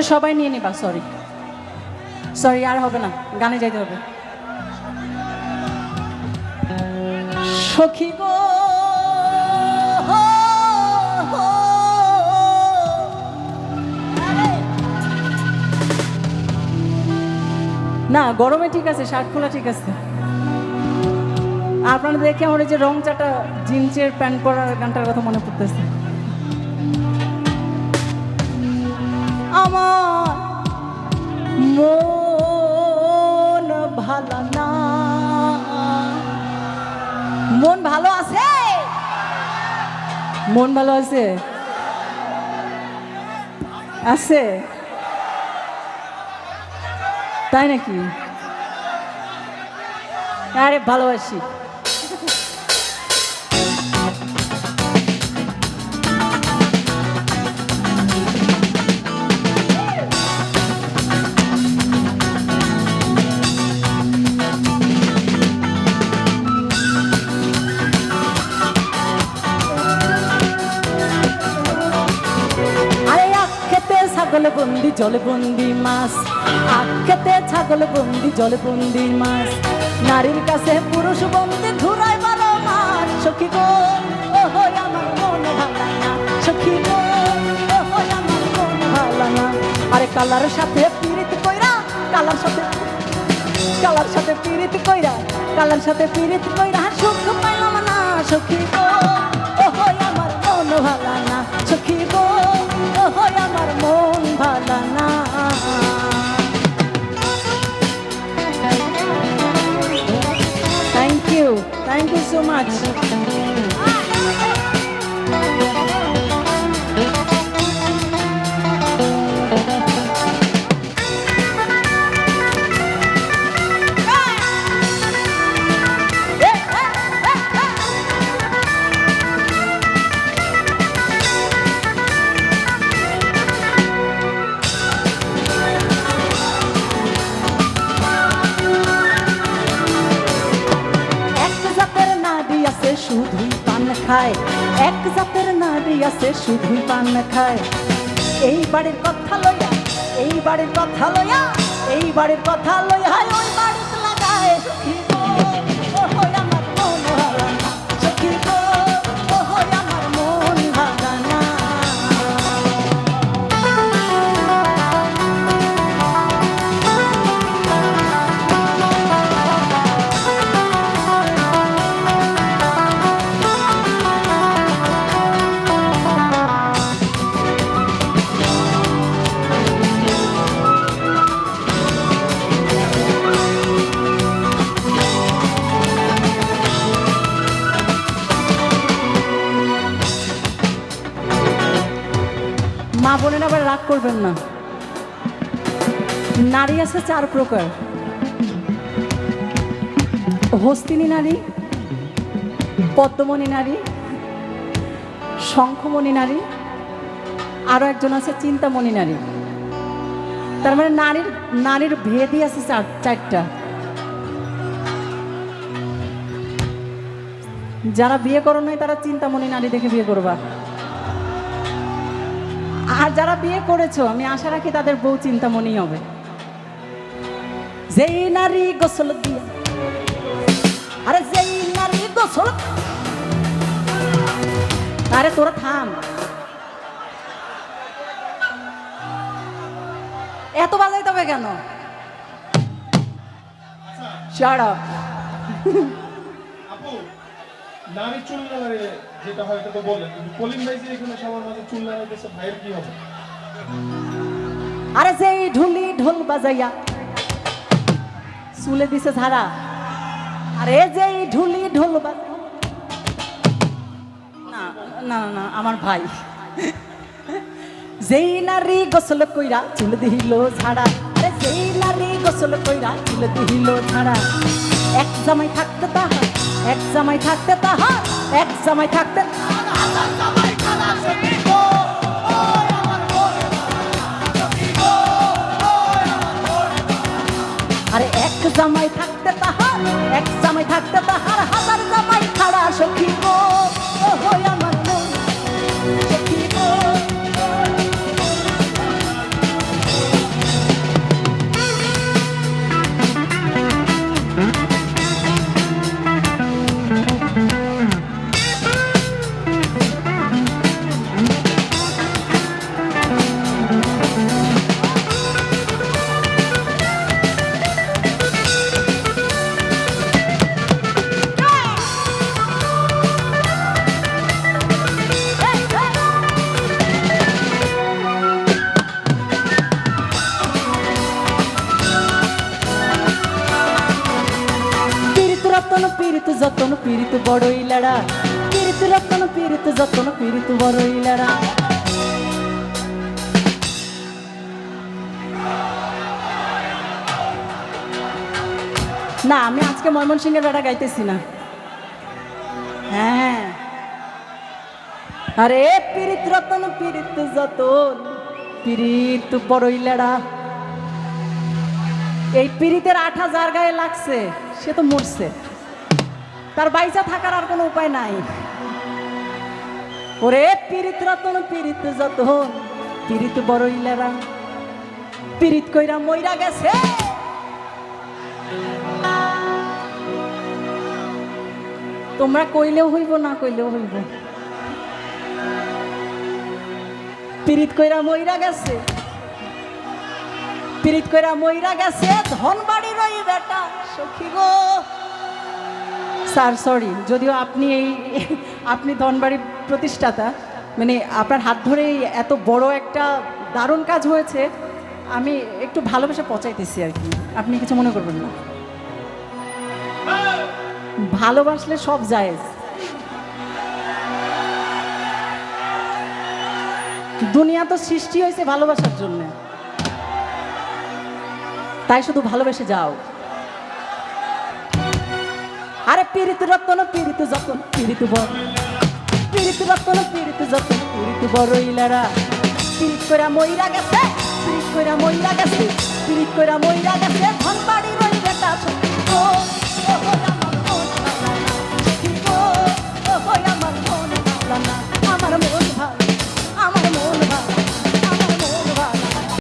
এটা সবাই নিয়ে নিবা সরি সরি আর হবে না, গানে যাইতে হবে। সখী গো না, গরমে ঠিক আছে, শার্ট খোলা ঠিক আছে। আপনারা দেখে আমার যে রং চাটা জিন্সের প্যান্ট পরার গানটার কথা মনে পড়তেছে। আমার মন ভালো না। মন ভালো আছে? মন ভালো আছে? আছে। তাই নাকি? আরে ভালোবাসি। বন্দি জলে বন্দি মাছ আখ খেতে ছাগল বন্দি জলে বন্দি মাছ। নারীর কাছে পুরুষ বন্দি ঘুরাই বারো মাস। সখী গো ও হই আমার মন ভালা সখী গো ও হই আমার মন ভালা আরে কালার সাথে পীড়িত কইরা, কালার সাথে কালার সাথে পীড়িত কইরা, কালার সাথে পীড়িত কইরা সুখ পাইলাম না। সখী গো ও হই আমার মন ভালা না। সখী গো 아 এক জাতের নারী আছে, শুধু পান খায়। এই বাড়ির কথা লইয়া এই বাড়ির কথা লইয়া এই বাড়ির কথা লইয়া ওই বাড়িতে মা বোনেরা আবার রাগ করবেন না। নারী আছে চার প্রকার। হস্তিনী নারী, পদ্মমণি নারী, শঙ্খমণি নারী আরও একজন আছে চিন্তামণি নারী। তার মানে নারীর নারীর ভেদই আছে চার, চারটা। যারা বিয়ে করো নাই তারা চিন্তামণি নারী দেখে বিয়ে করবা। আর যারা বিয়ে করেছ আমি আশা রাখি তাদের বউ চিন্তামণি হবে। যেই নারী গোসল দিয়া আরে যেই নারী গোসল আরে তোরা থাম। এত বাজাইতে হবে কেন? Shut up. আপু নারী যেটা হয় এটা তো কিন্তু কলিম ভাই যে এখানে সবার মাঝে ভাইয়ের কি হবে? আরে যেই ঢুলি ঢোল বাজাইয়া চুলে দিছে ঝাড়া। আরে যেই ঢুলি ঢোল না না না, আমার ভাই। যেই নারী গোসল কইরা চুল দিল ঝাড়া। আরে যেই নারী গোসল কইরা চুল দিল ঝাড়া। এক জামাই থাকতে তাহার এক জামাই থাকতে তাহার, এক জামাই থাকতে আরে এক জামাই থাকতে তাহার, এক জামাই থাকতে তাহার। রতন পীড়িত যতন পীড়িত বড় ইলারা পীড়িত রতন পীড়িত যতন পীড়িত বড় ইলারা না, আমি আজকে ময়মনসিংহের বেড়া গাইতেছি না। হ্যাঁ। আরে পীড়িত রতন পীড়িত যতন পীড়িত বড় ইলারা এই পীড়িতের আট হাজার গায়ে লাগছে, সে তো মরছে। তার বাইচা থাকার আর কোনো উপায় নাই। ওরে পীড়িত রতন, পীড়িত যতন, পীড়িত বড় ইলারা পীড়িত কইরা মইরা গেছে। তোমরা কইলেও হইব, না কইলেও হইব। পীড়িত কইরা মইরা গেছে। পীড়িত কইরা মইরা গেছে ধনবাড়ির ওই বেটা সখী গো। স্যার সরি যদিও আপনি এই আপনি ধনবাড়ির প্রতিষ্ঠাতা মানে আপনার হাত ধরে এই এত বড় একটা দারুণ কাজ হয়েছে, আমি একটু ভালোবেসে পচাইতেছি আর কি। আপনি কিছু মনে করবেন না। ভালোবাসলে সব জায়েজ। দুনিয়া তো সৃষ্টি হয়েছে ভালোবাসার জন্য। তাই শুধু ভালোবেসে যাও। পীড়িত রতন, পীড়িত যতন, পীড়িত বড় পীড়িত রতন, পীড়িত যতন, পীড়িত বড় ইলারা পীড়িত কইরা মইরা গেছে, পীড়িত কইরা মইরা গেছে, পীড়িত কইরা মইরা গেছে, ধনবাড়ি